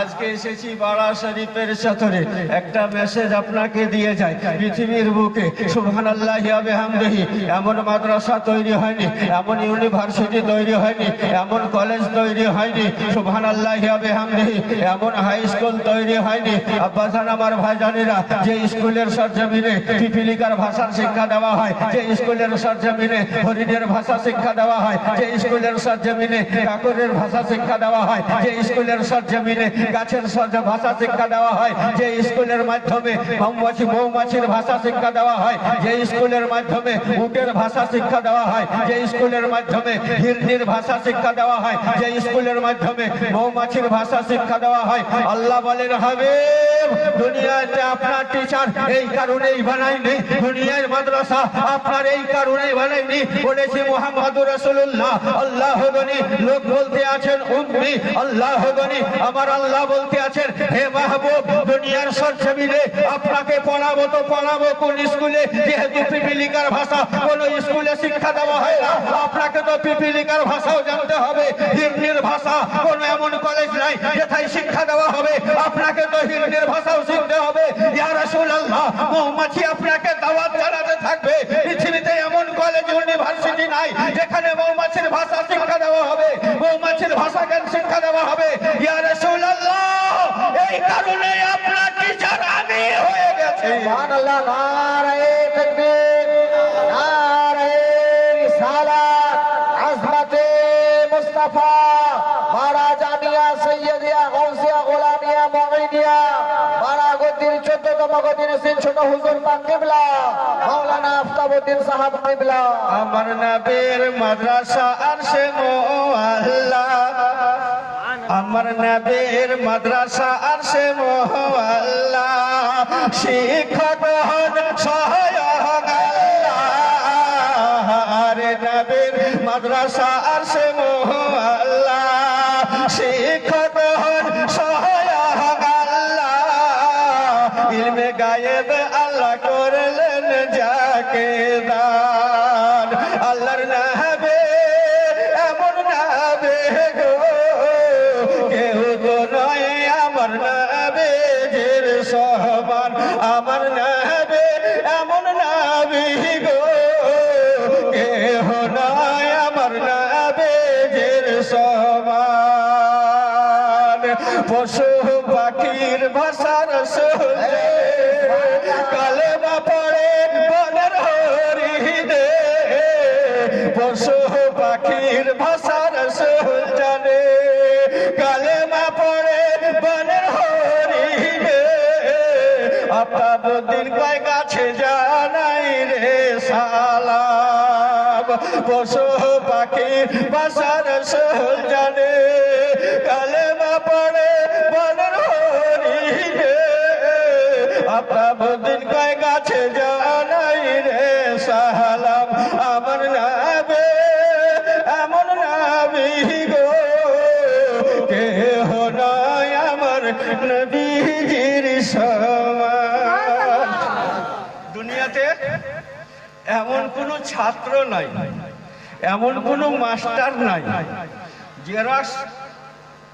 আজকে এসেছি বাড়া শরীফের চত্বরে একটা মেসেজ আপনাকে দিয়ে যায়। পৃথিবীর বুকে সুবহান আল্লাহ হামদেহি এমন মাদ্রাসা তৈরি হয়নি, এমন ইউনিভার্সিটি তৈরি হয়নি, এমন কলেজ তৈরি হয়নি সুবহান আল্লাহ হামদেহি এমন হাই স্কুল তৈরি হয়নি। আব্বাসান আমার ভাইজানেরা, যে স্কুলের সরজমিনে পিপিলিকার ভাষার শিক্ষা দেওয়া হয়, যে স্কুলের সরজমিনে হরিণের ভাষা শিক্ষা দেওয়া হয়, যে স্কুলের সরজমিনে কাকরের ভাষা শিক্ষা দেওয়া হয়, যে স্কুলের সরজমিনে গাছের ভাষা শিক্ষা দেওয়া হয়, যে স্কুলের মাধ্যমে মৌমাছি মৌমাছির ভাষা শিক্ষা দেওয়া হয়, যে স্কুলের মাধ্যমে উটের ভাষা শিক্ষা দেওয়া হয়, যে স্কুলের মাধ্যমে হিরনির ভাষা শিক্ষা দেওয়া হয়, যে স্কুলের মাধ্যমে মৌমাছির ভাষা শিক্ষা দেওয়া হয়। আল্লাহ বলেন হবে দুনিয়াতে আপনার টিচার এই কারণেই বানাইনি দুনিয়ার মাদ্রাসা আপনার এই কারণেই বানাইনি বলেছি মোহাম্মদ রসুল্লাহ আল্লাহ লোক বলতে আছেন উম্মি, আল্লাহ আমার আল্লাহ বলতে আছেন, হে মাহবুব, দুনিয়ার সরজমিনে আপনাকে পড়াবো তো পড়াবো কোন স্কুলে? যেহেতু পিপিলিকার ভাষা, কোন স্কুলে শিক্ষা দেওয়া হয় না। আপনাকে তো পিপিলিকার ভাষাও জানতে হবে, হিন্দির ভাষা কোন এমন কলেজ নাই যেথায় শিক্ষা দেওয়া হবে। আপনাকে তো হিন্দির ভাষাও শিখতে হবে। ইয়া রাসূলুল্লাহ, মৌমাছি আপনাকে দাওয়াত জানাতে থাকবে। পৃথিবীতে এমন কলেজ, ইউনিভার্সিটি নাই যেখানে মৌমাছির ভাষা শিক্ষা দেওয়া হবে। মৌমাছির ভাষা জ্ঞান শিক্ষা দেওয়া হবে? ইয়া রাসূলুল্লাহ এই কারণে আপনার টিচার আমি হয়ে গেছে। সুবহানাল্লাহ নারায়ে তাকবীর নারায়ে রিসালাত আজমতে মুস্তাফা মারা জামিয়া সৈয়দিয়া গৌসিয়া গোলামিয়া মুঈদিয়া মারা গদির 14 তম গদির সিন ছোট হুজুর পাক কিবলা মাওলানা আফতাবউদ্দিন সাহাব কিবলা। আমার নবীর মাদ্রাসা আরশে মোয়াল্লা আমার নবীর মাদ্রাসা আর সে মোহাল্লা শিক্ষক হন সহায়ক আরে নবীর মাদ্রাসা আর সে মোহাল্লা শিক্ষক পশু পাখির ভাষার সোজে কালেমা পড়ে বনের হরিদে পশু পাখির ভাষার সোজানে কালেমা পড়ে বনের হরিদে আপনার কয়, গাছে জানাই রে সালাম। পশু এমন কোনো ছাত্র নাই এমন কোনো মাস্টার নাই। জেরক্স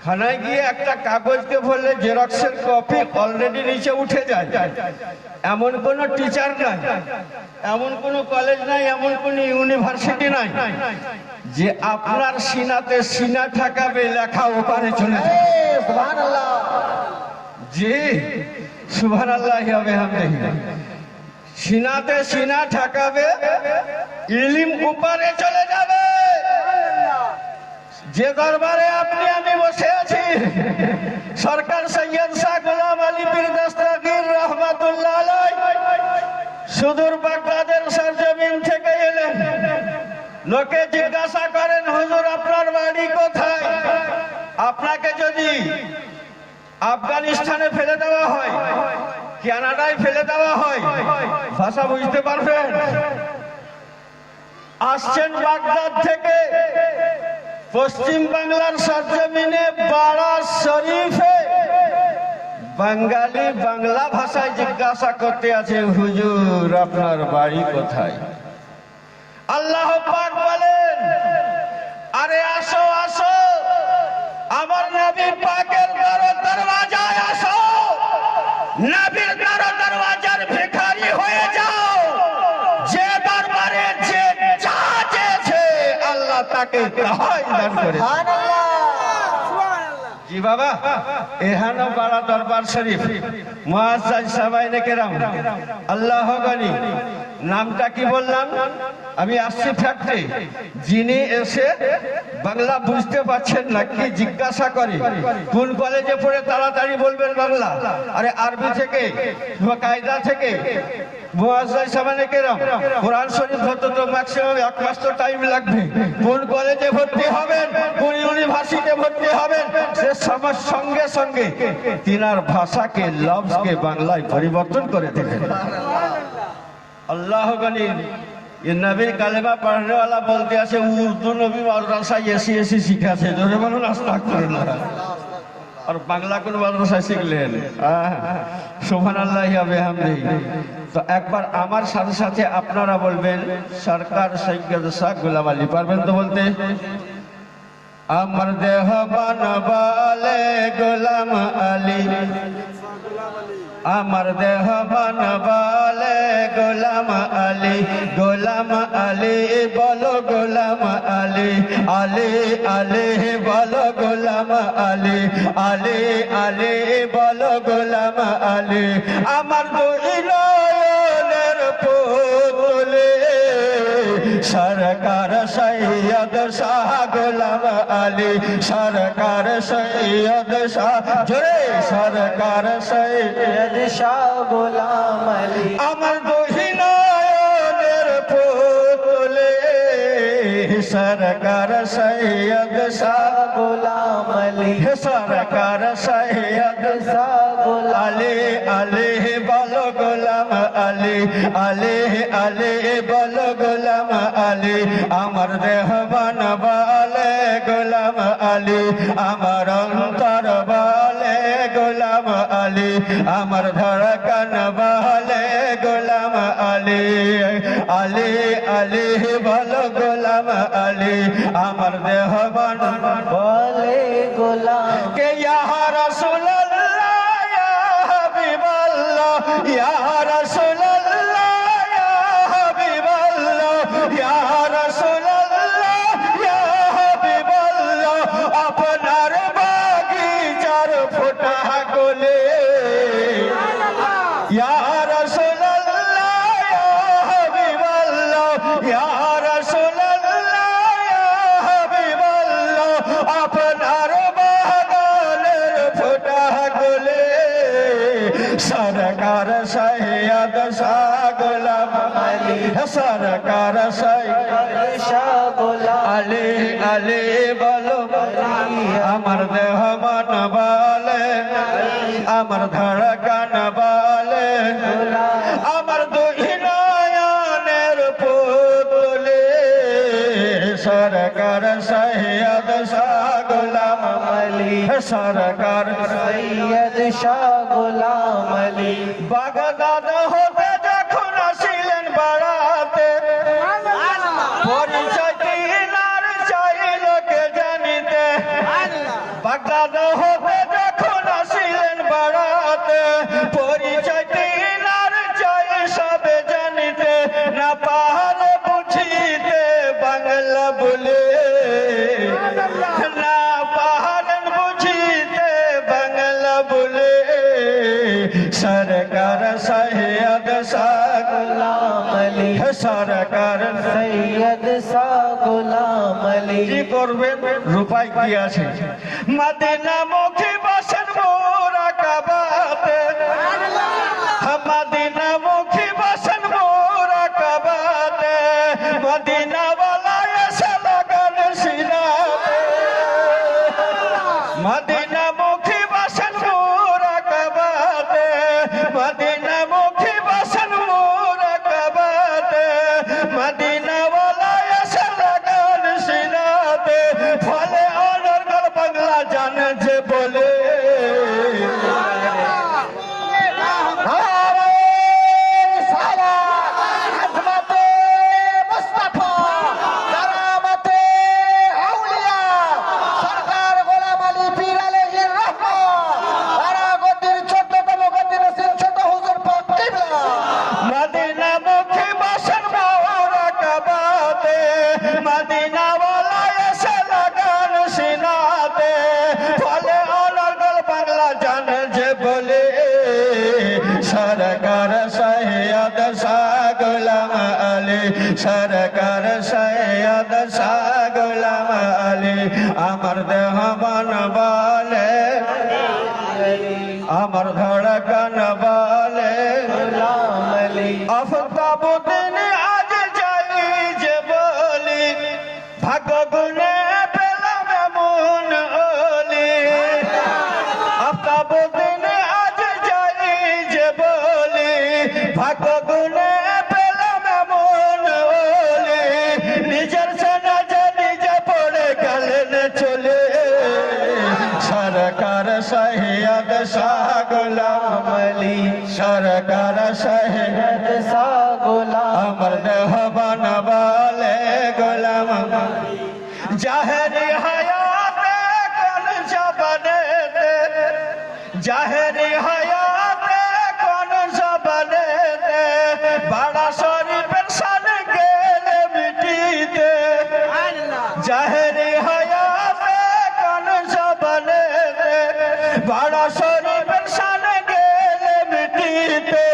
খানায় গিয়ে একটা কাগজকে বললে জেরক্সের কপি অলরেডি নিচে উঠে যায়। এমন কোনো টিচার নাই এমন কোনো কলেজ নাই এমন কোনো ইউনিভার্সিটি নাই যে আপনার সিনাতে সিনা ঠাকাবে লেখা ওপারে চলে যায়। জি সুভান আল্লাহ হবে সিনাতে সিনা ঠাকাবে, ইলিম উপারে চলে যাবে। যে দরবারে আপনি, আমি বসে আছি, সরকার সৈয়দ শাহ গোলাম আলী পীর দস্তগীর রহমাতুল্লাহ আলাই সুদূর বাগদাদের সরজমিন থেকে এলেন। লোকে জিজ্ঞাসা করেন, হুজুর, আপনার বাড়ি কোথায়? আপনাকে যদি আফগানিস্তানে ফেলে দেওয়া হয় কানাডায় ফেলে দেওয়া হয়। ভাষা বুঝতে পারবেন? আসছেন বাগদাদ থেকে পশ্চিম বাংলার সরজমিনে বাড়া শরীফে। বাঙালি বাংলা ভাষায় জিজ্ঞাসা করতে আছে, হুজুর, আপনার বাড়ি কোথায়? আল্লাহ পাক বলেন, আরে আসো আসো। আমার নবী পাকের দরবার তাকে দরবার শরীফ আল্লাহ নামটা বললাম? আমি আসছি ফ্যাক্টরি যিনি এসে বাংলা বুঝতে পারছেন না, কি জিজ্ঞাসা করে? কোন কলেজে পড়ে তাড়াতাড়ি বলবেন বাংলা? আরে আরবি থেকে, কায়দা থেকে তো টাইম লাগবে। কোন কলেজে ভর্তি হবেন? ভর্তি হবেন? সে সঙ্গে সঙ্গে তিনার ভাষাকে বাংলায় পরিবর্তন করে দেবেন। আল্লাহ নবীর কালেমা পাহাড়েওয়ালা বলতে আছে উর্দু নবী মাদ্রাসায় এসি এসি শিখাছে ধরে করে না আর বাংলা কোন মাদ্রাসায় শিখলেন। সোহান আল্লাহ তো একবার আমার সাথে সাথে আপনারা বলবেন, সরকার শাহ গোলাম আলী, পারবেন তো বলতে? আমার দেহ বানবালে গোলাম আলী। আমার দেহ বানবালে গোলাম আলী গোলাম আলী বলো গোলাম আলী, আলে, আলী বলো গোলাম আলী, আলে, আলী বলো গোলাম আলী। আমার দুই সরকার সৈয়দ শাহ গোলাম আলী সরকার সৈয়দ শাহ জোরে সরকার সৈয়দ শাহ গোলাম আলী আমার দহিনের পুতুলে সরকার সৈয়দ শাহ গোলাম আলী সরকার সৈয়দ শাহ গোলাম আলে আলে বলো গোলাম আলে আলে আলে, বলো গোলাম আলে। আমার দেহ বানবালে গোলাম আলী। আমার অন্তর বলে গোলাম আলী। আমার ধড়কন বলে গোলাম আলী। আলী আলী, বলো গোলাম আলী। আমার দেহ বান সরকার গোলাম আলী আলী, বলো। আমার দেহ মন বলে। আমার ধড়কন বলে। আমার দুই নয়নের পুতুলে সরকার সৈয়দ শাহ গোলাম আলী সরকার সৈয়দ শাহ সরকার সৈয়দ শাহ গোলাম আলী। করবে? রূপাই কি আছে? মদিনা মুখী বলে বড়া শরীফের সান গেলে মিটিতে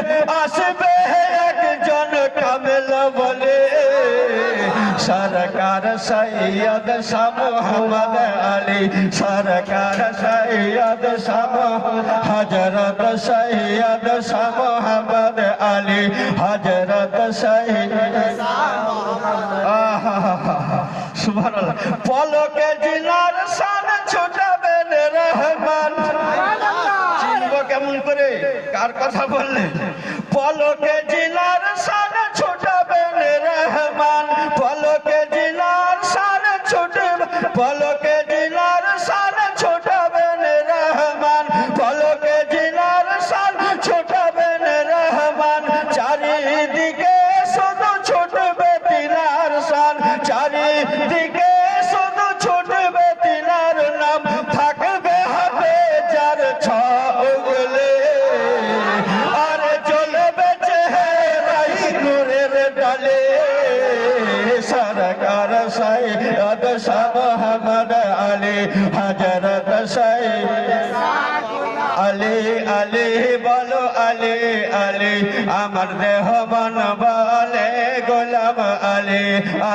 আসবে একজন কামেল বলে। সরকার সৈয়দ শাহ মোহাম্মদ আলী, সরকার সৈয়দ শাহ হজরত সৈয়দ শাহ আলী হজরত সৈয়দ সুবহানাল্লাহ। পলকে কার কথা বললে? পলকে জিনার শান ছুটাবেন রহমান। পলকে জিনার শান ছুটবে, পলকে জিনার শান ছুটাবেন রহমান। পলকে জিনার শান ছুটাবেন রহমান। চারিদিকে শুধু ছুটবে তিনার শান চারিদিকে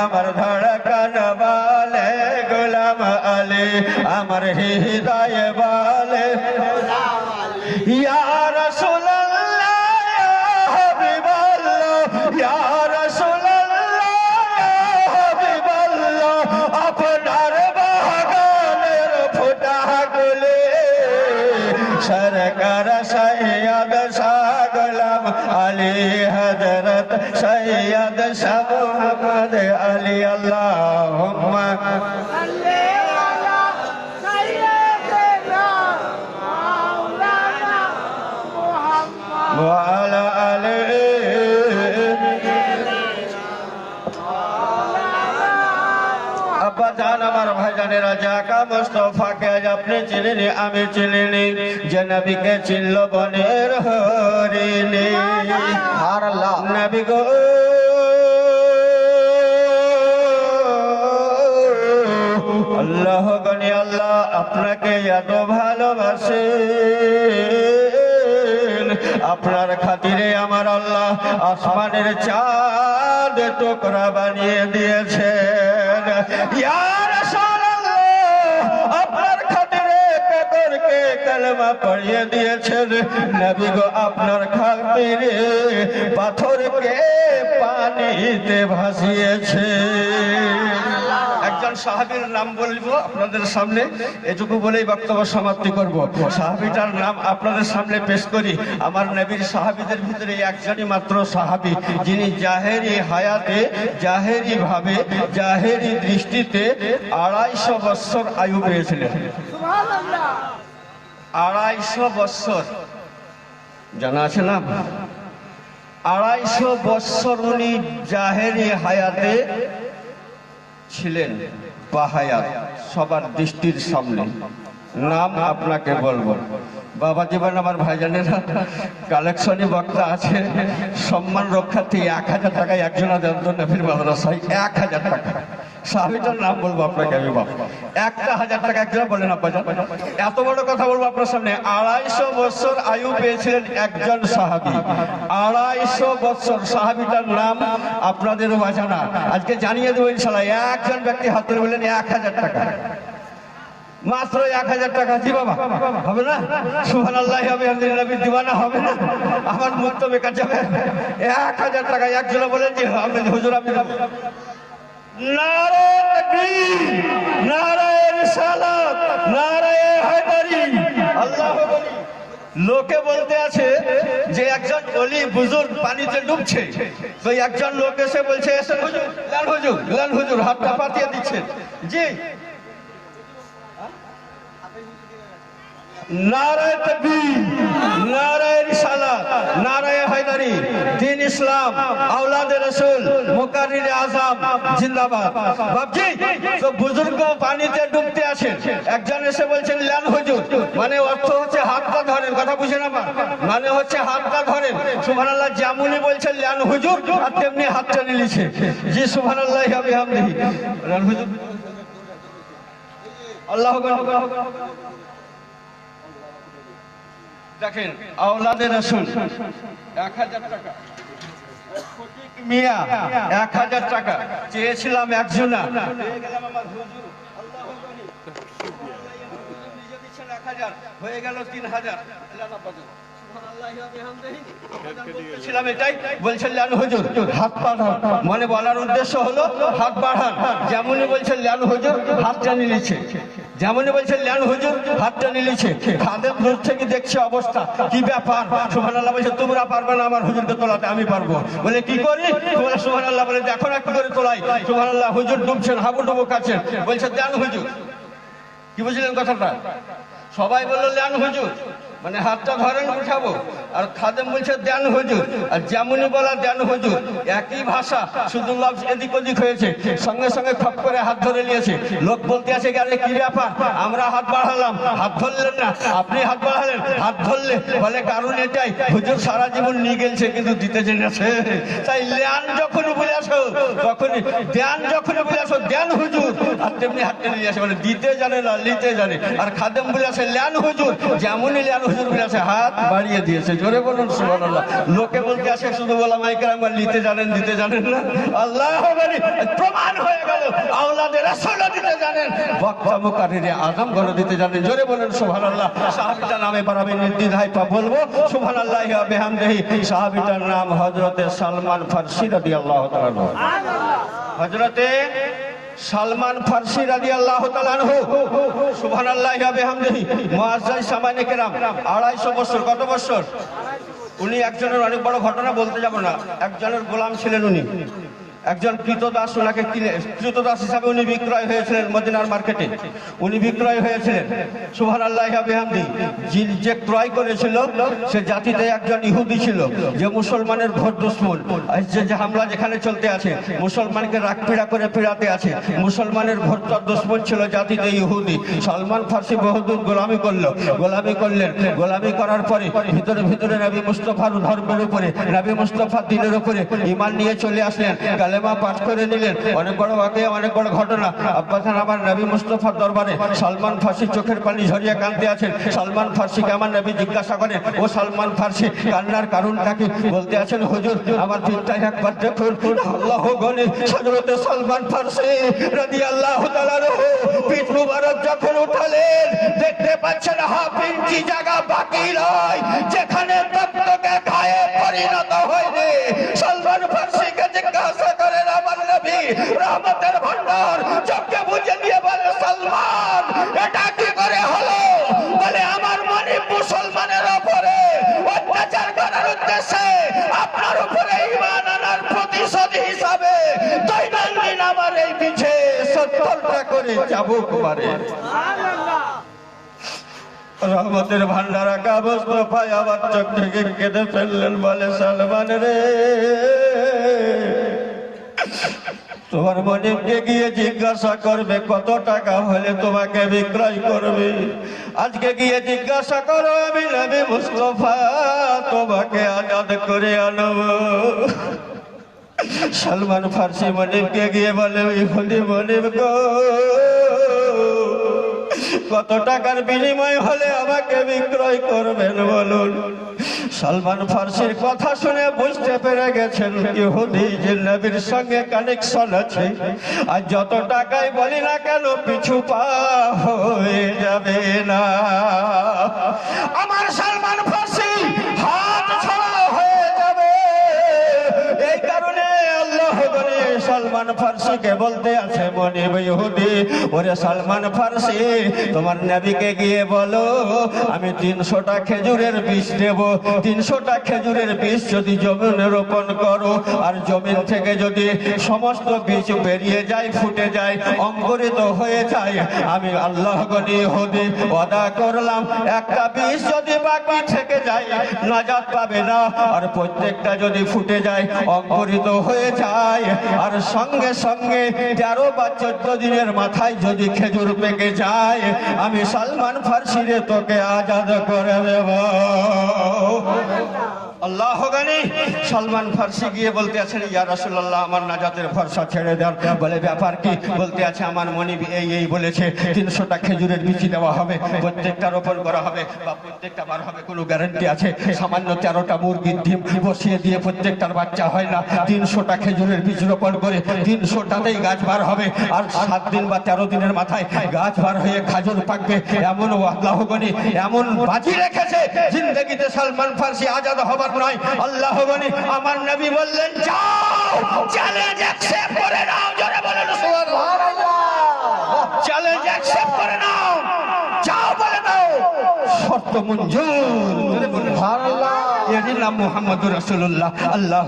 আমার ধড়কন বলে গোলাম আলী আমার হৃদয় বলে। ইয়া সৈয়দ শাহ গোলাম আলী হজরত সৈয়দ শাহ মোহাম্মদ আলী আল্লাহ Wow. ভাইজানেরা জাকা মুস্তফাকে আজ আপনি চিনিনি আমি চিনিনি। যে নবীকে চিনল বনের হরিণী। আর আল্লাহ নবী গো। আল্লাহ গনি আল্লাহ আপনাকে এত ভালোবাসে আপনার খাতিরে আমার আল্লাহ আসমানের চাঁদ টুকরা বানিয়ে দিয়েছেন। ইয়া কলমা পড়িয়ে দিয়েছেন। নবী গো, আপনার খাতিরে পাথরকে পানিতে ভাসিয়েছে। একজন নাম বলব আপনাদের সামনে, এটুকু বলেই বক্তব্য সমাপ্তি সাহাবীটার নাম আপনাদের সামনে পেশ করি। আমার নবীর সাহাবীদের ভিতরে একজনই মাত্র সাহাবী, যিনি জাহেরি হায়াতে, জাহেরি ভাবে দৃষ্টিতে আড়াইশো বৎসর আয়ু পেয়েছিলেন। আড়াইশো বৎসর। জানা আছে না? আড়াইশো বৎসর উনি জাহেরি হায়াতে ছিলেন বা হায়াত সবার দৃষ্টির সামনে। নাম আপনাকে বলব। বাবা জীবন আমার ভাইজানেরা কালেকশনে বক্তা আছে। সম্মান রক্ষার্থে এক হাজার টাকায় একজনা দেন তো নবীর মাদ্রাসায় এক হাজার টাকা। সাহাবিটার নাম বলব আপনাকে আমি বাবা একটা হাজার টাকা একজন বলেন আব্বাজান এত বড় কথা বলব আপনার সামনে। আড়াইশো বছর আয়ু পেয়েছিলেন একজন সাহাবি। আড়াইশো বছর সাহাবিটার নাম আপনাদেরও বাজানা। আজকে জানিয়ে দেবো ইনশাল্লাহ একজন ব্যক্তি হাত ধরে বললেন, এক হাজার টাকা। মাত্র এক হাজার টাকা জি বাবা হবে না? সুহান আল্লাহ হবে নবীর দিবানা হবে না? আমার মুখ তো বেকার যাবে এক হাজার টাকা একজনে বলেন যে আপনি হুজুর আপনি লোকে বলতে আছে যে, একজন অলি বুজুর্গ পানিতে ডুবছে। তো একজন লোক এসে বলছে, এসে হুজুর, লাল হুজুর লাল হুজুর, হাতটা পাতিয়ে দিচ্ছেন জি। নারায় তকবীর, নারায় রিসালাত, নারায় হায়দারি, দিন ইসলাম, আওলাদে রসুল মুকারির আজম জিন্দাবাদ। বাবজি তো বুজুর্গ পানিতে ডুবতে আছেন একজন এসে বলছেন লাল হুজুর মানে অর্থ হচ্ছে হাতটা ধরেন। কথা বুঝেন আমার মানে হচ্ছে হাতটা ধরেন। সুবহানাল্লাহ, যেমনই বলছেন লাল হুজুর, আর তেমনি হাতটা নিলিছে। জি, সুবহানাল্লাহ হবে হামদিহি লাল হুজুর। আল্লাহ আকবার। দেখেন, আওলাদের রসুল এক হাজার টাকা। মিয়া, এক হাজার টাকা। চেয়েছিলাম একজনা হয়ে গেল তিন হাজার। হাত মানে বলার উদ্দেশ্য হলো, হাত বাড়ান। যেমনই বলছেন, লালু হুজুর, হাতটা নিয়েছে। যেমনই বলছে ল্যান্ড হুজুর, হাতটা নিলেছে। খাদের দূর থেকে দেখছে অবস্থা। কি ব্যাপার? সুবহানাল্লাহ বলছে, তোমরা পারবে না আমার হুজুরকে তোলাতে, আমি পারব। বলে, কি করি? তোমরা সুবহানাল্লাহ বলে, দেখো না কি করে তোলাই। সুবহানাল্লাহ হুজুর ডুবছেন হাবু হাবুডুবু কাছে বলছে ল্যান্ড হুজুর। কি বুঝলেন কথাটা? সবাই বলল ল্যান্ড হুজুর। মানে হাতটা ধরেন, উঠাবো। আর খাদেম বলছে, দেন হুজুর। আর যেমনই বলা, দেন হুজুর। একই ভাষা, শুধু লফ এদিক ওদিক হয়েছে। সঙ্গে সঙ্গে খপ করে হাত ধরে নিয়েছে। লোক বলতে আছে গেলে কি ব্যাপার? আমরা হাত বাড়ালাম। হাত ধরলেন না। আপনি হাত বাড়ালেন। হাত ধরলে বলে, কারণ এটাই। হুজুর সারা জীবন নিয়ে গেছে কিন্তু দিতে জেনেছে। তাই ল্যান যখন বলে আসো, তখনই দেন যখন বলে আসো দেন হুজুর। আর তেমনি হাতটা নিয়ে আসে মানে দিতে জানে না, নিতে জানে। আর খাদেম বলে আসে ল্যান হুজুর। যেমনই ল্যান হুজুর আসে হাত বাড়িয়ে দিয়েছে। জোরে বলুন, সুবহানাল্লাহ। লোকে বলতে আসে, শুধু বলা মাইকের আমার নিতে জানেন দিতে জানেন না? আল্লাহ প্রমাণ হয়ে গেল, আওলাদের রাসূলও দিতে জানেন। বক্তা মুকারিরে আজম ঘর দিতে জানেন। জোরে বলুন, সুবহানাল্লাহ। সাহাবীটা নামে বাড়াবে নির্দ্বিধায় পা বলব। সুবহানাল্লাহ ওয়া বিহামদিহি। সাহাবীটার নাম হযরতে সালমান ফারসি রাদিয়াল্লাহু তাআলা। হযরতে সালমান ফার্সি রাজি আল্লাহ সুহান আল্লাহ সামানে কেরাম, আড়াইশো বছর, কত বছর? উনি একজনের অনেক বড় ঘটনা বলতে যাব না। একজনের গোলাম ছিলেন উনি। একজন কৃতদাস ওনাকে কিনে, কৃতদাস হিসাবে উনি বিক্রয় হয়েছিলেন মদিনার মার্কেটে। উনি বিক্রয় হয়েছিলেন। সুবহান আল্লাহ যে ক্রয় করেছিল, সে জাতিতে একজন ইহুদি ছিল, যে মুসলমানের ভোট দুশ্মন যে হামলা যেখানে চলতে আছে, মুসলমানকে রাগ পীড়া করে পীড়াতে আছে, মুসলমানের ভোট দুশ্মন ছিল জাতিতে ইহুদি। সালমান ফার্সি বহুদূর গোলামি করল। গোলামি করলেন। গোলামি করার পরে ভিতরে ভিতরে নবী মুস্তফার ধর্মের উপরে, নবী মুস্তফার দিনের উপরে ইমান নিয়ে চলে আসলেন। কালেমা পাঠ করে নিলেন অনেক বড় বাকি অনেক বড় ঘটনা। আব্বাসান আমার নবী মুস্তফার দরবারে সালমান ফার্সি চোখের পানি ঝরিয়ে কাঁদতে আছেন। সালমান ফার্সিকে আমার নবী জিজ্ঞাসা করেন, ও সালমান ফার্সি কান্নার কারণটা কি? বলতে আছেন, হুজুর, আমার দিনটা একবার দেখুন, আল্লাহ গনি, হযরতে সালমান ফার্সি রাদিয়াল্লাহু তাআলা পিঠ মুবারক যখন উঠালেন, দেখতে পাচ্ছেন হাফ ইঞ্চি জায়গা বাকি নয়, যেখানে তত্ত্বকে ঘায়ে পরিণত হয়নি। সালমান ফার্সিকে জিজ্ঞাসা করেন আমার নবী রহমতের ভান্ডার, চোখকে বুঝে দিয়ে বলে, সালমান, এটা কি করে হলো? বলে, আমার মনে মুসলমানের ওপরে অত্যাচার করার উদ্দেশ্যে আপনার উপরে ইমান আনার প্রতিশোধ হিসাবে দৈনন্দিন আমার এই পিছে সত্তরটা করে চাবুক মারে রহমতের ভান্ডারা কাগজ আবার চোখ থেকে কেঁদে ফেললেন, বলে, সালমান রে তোমার মনিবকে গিয়ে জিজ্ঞাসা করবে, কত টাকা হলে তোমাকে বিক্রয় করবে? আজকে গিয়ে জিজ্ঞাসা করো, আমি নবী মুস্তফা, তোমাকে আজাদ করে আনব। সালমান ফার্সি মনিবকে গিয়ে বলে ইহুদি মনিব কত টাকার বিনিময় হলে আমাকে বিক্রয় করবেন বলুন? সালমান ফার্সির কথা শুনে বুঝতে পেরে গেছেন ইহুদি যে নবীর সঙ্গে কানেকশন আছে। আর যত টাকাই বলি না কেন পিছু পা হয়ে যাবে না। আমার সালমান ফার্সি সালমান ফার্সিকে বলতে আছে মনে ইহুদি ওরে সালমান ফার্সি, তোমার নবীকে গিয়ে বলো, আমি তিনশোটা খেজুরের বীজ দেব। তিনশোটা খেজুরের বীজ যদি জমিনে রোপণ করো, আর জমিন থেকে যদি সমস্ত বীজ বেরিয়ে যায়, ফুটে যায়, অঙ্কুরিত হয়ে যায়, আমি আল্লাহ গনি হদি ওয়াদা করলাম, একটা বীজ যদি বাকি থেকে যায়, নাজাত পাবে না, আর প্রত্যেকটা যদি ফুটে যায়, অঙ্কুরিত হয়ে যায়, আর সঙ্গে সঙ্গে তেরো বা চোদ্দ দিনের মাথায় যদি খেজুর পেকে যায়, আমি সালমান ফার্সিরে তোকে আজাদ করে দেব। আল্লাহ গানি। সালমান ফার্সি গিয়ে বলতে আছেন ইয়া রাসূলুল্লাহ, আমার নাজাতের ভরসা ছেড়ে দেন বলে, ব্যাপার কি? বলতে আছে, আমার মনি এই এই বলেছে, তিনশোটা খেজুরের বিচি দেওয়া হবে প্রত্যেকটা রোপণ করা হবে বা প্রত্যেকটা বার হবে, কোনো গ্যারান্টি আছে? সামান্য তেরোটা মুরগির ডিম বসিয়ে দিয়ে প্রত্যেকটার বাচ্চা হয় না, তিনশোটা খেজুরের বীজ রোপণ করে তিনশোটাতেই গাছ বার হবে, আর সাত দিন বা তেরো দিনের মাথায় গাছ বার হয়ে খাজুর পাকবে। এমন আল্লাহ গনি, এমন বাজি রেখেছে, জিন্দগিতে সালমান ফার্সি আজাদ হবার নয়। আল্লাহ বলে, আমার নবী বললেন, যাও চ্যালেঞ্জ অ্যাকসেপ্ট করে নাও। জোরে বলেন, সুবহানাল্লাহ। চ্যালেঞ্জ অ্যাকসেপ্ট করে নাও। যাও বলে দাও। শর্ত মঞ্জুর। নাম রাসূলুল্লাহ। আল্লাহ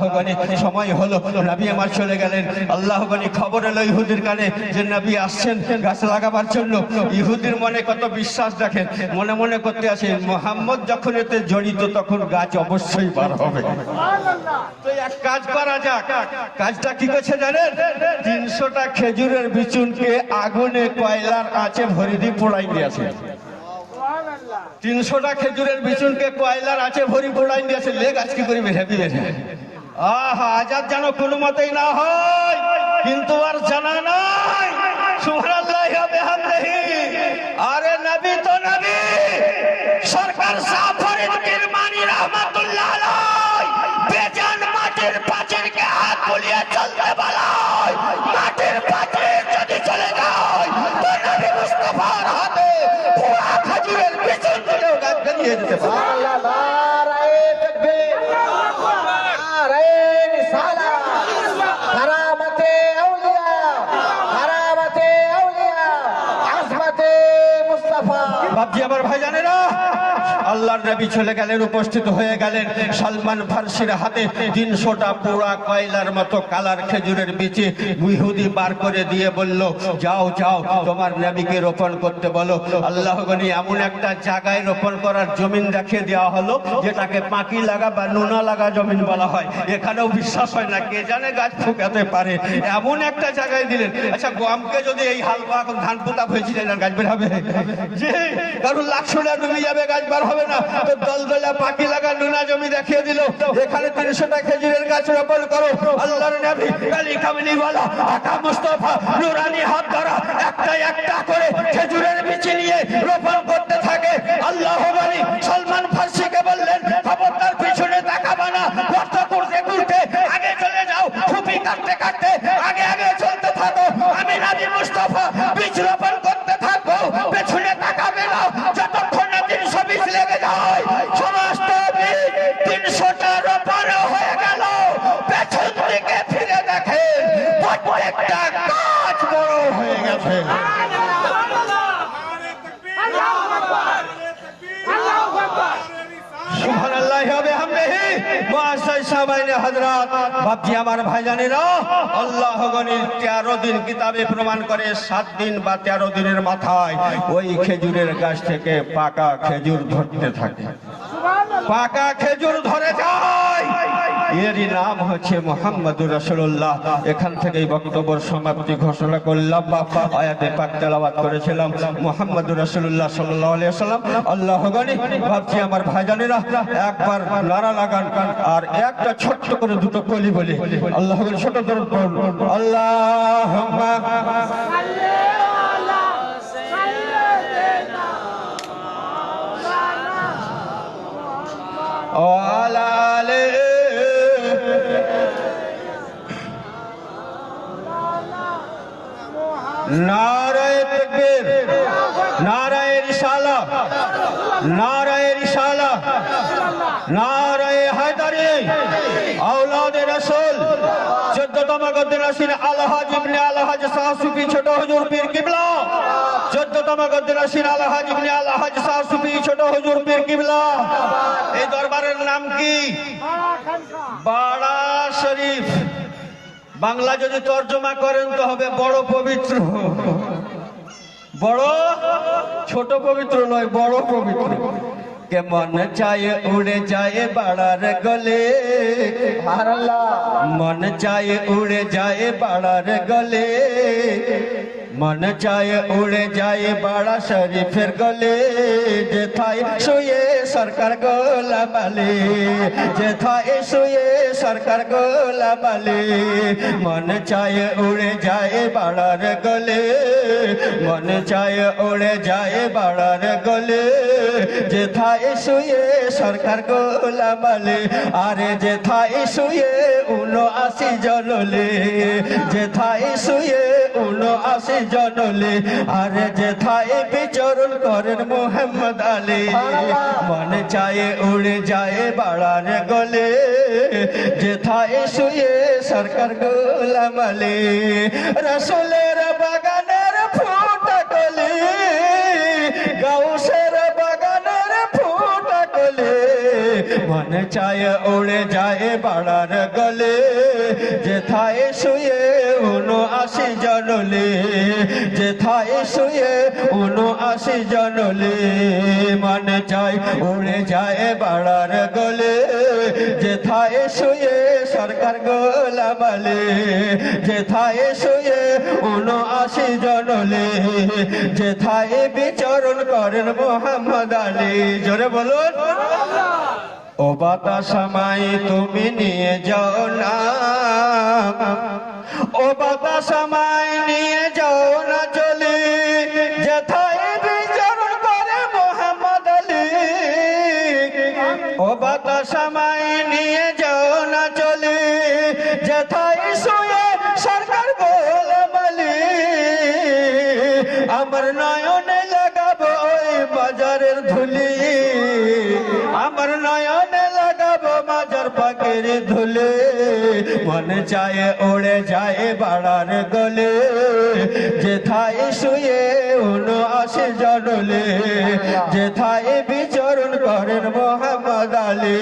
সময় হলো নবী আমার চলে গেলেন। আল্লাহ খবর এলো ইহুদির কানে যে নবী আসছেন গাছ লাগাবার জন্য। ইহুদির মনে কত বিশ্বাস দেখেন মনে মনে করতে আছে মোহাম্মদ যখন এতে জড়িত তখন গাছ অবশ্যই বার হবে। তো এক কাজ করা যাক। কাজটা কি করছে জানেন? তিনশোটা খেজুরের বিচুনকে আগুনে কয়লার আছে ভরি দিয়ে পোড়াই দিয়েছে। তিনশোটা খেজুরের বিচুনকে কয়লার আছে ভরি পোড়াই দিয়েছে লেগ আজকে করে বেরোবি বেরো আহা, আজাদ যেন কোনো মতেই না হয়, কিন্তু আর জানা নাই। আরে তো সরকার চলে যায় হাতে থেকেও গাছ বেরিয়ে যেতে পারে সুবহানাল্লাহ নারায়ে তাকবীর নারায়ে রিসালাত কারামতে আউলিয়া কারামতে আউলিয়া আজমতে মুস্তাফা বাপজি আমার ভাই জানে না আল্লাহর নবী চলে গেলেন, উপস্থিত হয়ে গেলেন। সালমান ফার্সির হাতে তিনশোটা পোড়া কয়লার মতো কালার খেজুরের বিচি ইহুদি বার করে দিয়ে বলল, যাও যাও, তোমার নবীকে রোপণ করতে বলো। আল্লাহ গনি এমন একটা জায়গায় রোপণ করার জমিন দেখিয়ে দেওয়া হলো, যেটাকে পাকি লাগা বা নুনা লাগা জমিন বলা হয়। এখানেও বিশ্বাস হয় না, কে জানে গাছ ফুকাতে পারে। এমন একটা জায়গায় দিলেন। আচ্ছা গমকে যদি এই হালকা এখন ধান পোতা হয়েছিলেন আর গাছ বের হবে? কারণ লাখশোটা ডুবে যাবে, গাছ বার হবে না। তো দল দলা পাখি লাগা নুনা জমি দেখিয়ে দিল। এখানে তিনশোটা খেজুরের গাছ রোপণ করো। আল্লাহর নবী আকা মুস্তফা, নুরানি হাত ধরা, একটা একটা করে খেজুরের বিচি নিয়ে রোপণ করতে থাকে। আল্লাহ সলমান ফার্সিকে বললেন, খবরদার পিছনে তাকাবা না, কষ্ট করতে করতে আগে চলে যাও খুপি কাটতে কাটতে আগে আগে চলতে থাকো। আমি নবী মুস্তফা, বীজ রোপণ করতে থাকব পেছনে তাকাবে না যতক্ষণ বীজ লেগে যায়। সমস্ত বীজ তিনশোটা রোপণ হয়ে গেল। পেছন দিকে ফিরে দেখে প্রত্যেকটা গাছ বড় হয়ে গেছে। সুবহানাল্লাহি ওয়া বিহামদিহি মুআজ্জাজ হযরত বাপজি আমার ভাইজানেরা, আল্লাহ গনির 13 দিন কিতাবে প্রমাণ করে সাত দিন বা 13 দিনের মাথায় ওই খেজুরের গাছ থেকে পাকা খেজুর ধরতে থাকে। পাকা খেজুর ধরে যায়। এরই নাম হচ্ছে মোহাম্মদুর রসুল্লাহ এখান থেকে বক্তব্য সমাপ্তি ঘোষণা করলাম। বা আয়াতে পাক তেলাবাদ করেছিলাম মোহাম্মদুর রসুল্লাহ সাল্লাহ আলিয়াল্লাম আল্লাহ গনি ভাবছি আমার ভাইজানেরা একবার লড়া লাগান আর একটা ছোট্ট করে দুটো কলি বলি। আল্লাহ ছোট করে আল্লাহ Oh, Allah, নারায় তকবীর, নারায় রিসালা নারায় রিসালা, নারায় হায়দারি, আওলাদে রাসূল, চোদ্দতম গদ্দে নাসির আলহাজ ইবনে আলহাজ শাহ সুফি ছোট হুজুর পীর কিবলা। চোদ্দতম গদ্দে নাসির আলহাজ ইবনে আলহাজ শাহ সুফি ছোট হুজুর পীর কিবলা। এই দরবারের নাম কি? বাড়া শরীফ। বাংলা যদি তর্জমা করেন তো হবে বড় পবিত্র। বড়? ছোট পবিত্র নয় বড় পবিত্র। কে মন চায় উড়ে যায় বাড়ার গলে? মন চায় উড়ে যায় বাড়ার গলে। মন চায়, উড়ে যায়, বাড়া শরীফের গলে। যেথায় শুয়ে সরকার গোলা বালে যেথায় শুয়ে সরকার গোলা বালে মন চায়, উড়ে যায়, বাড়ার গলে। মন চায়, উড়ে যায়, বাড়ার গলে। যেথায় শুয়ে সরকার গোলা বালে আরে যেথায় শুয়ে উনো আশি জনলে। যেথায় শুয়ে উনো আশি জনলে? আরে যেথায় বিচরণ করেন মোহাম্মদ আলী। মন চায়ে উড়ে যায় বাড়ার গলে। যেথায় শুয়ে সরকার গোলাম আলী। রসুলের বাগানের ফুটা কলি। মন চায় উড়ে যায় বাড়ার গলে। যেথায় শুয়ে উনো আশি জনলে। যেথায় শুয়ে উনো আশি জনলে। মন চায় উড়ে যায় বাড়ার গলে। যেথায় শুয়ে সরকার গোলামালে। যেথায় শুয়ে উনো আশি জনলে। যেথায় বিচরণ করেন মোহাম্মদ আলী। জোরে বলুন। ও বাতাসামাই তুমি নিয়ে যাও না। ও বাতাসামাই নিয়ে যাও না। ধুলে মন চায় ওড়ে যায় বাড়ার গলে। যেথায় শুয়ে উনো আসে জনলে, যেথায় বিচরণ করেন মোহাম্মদ আলী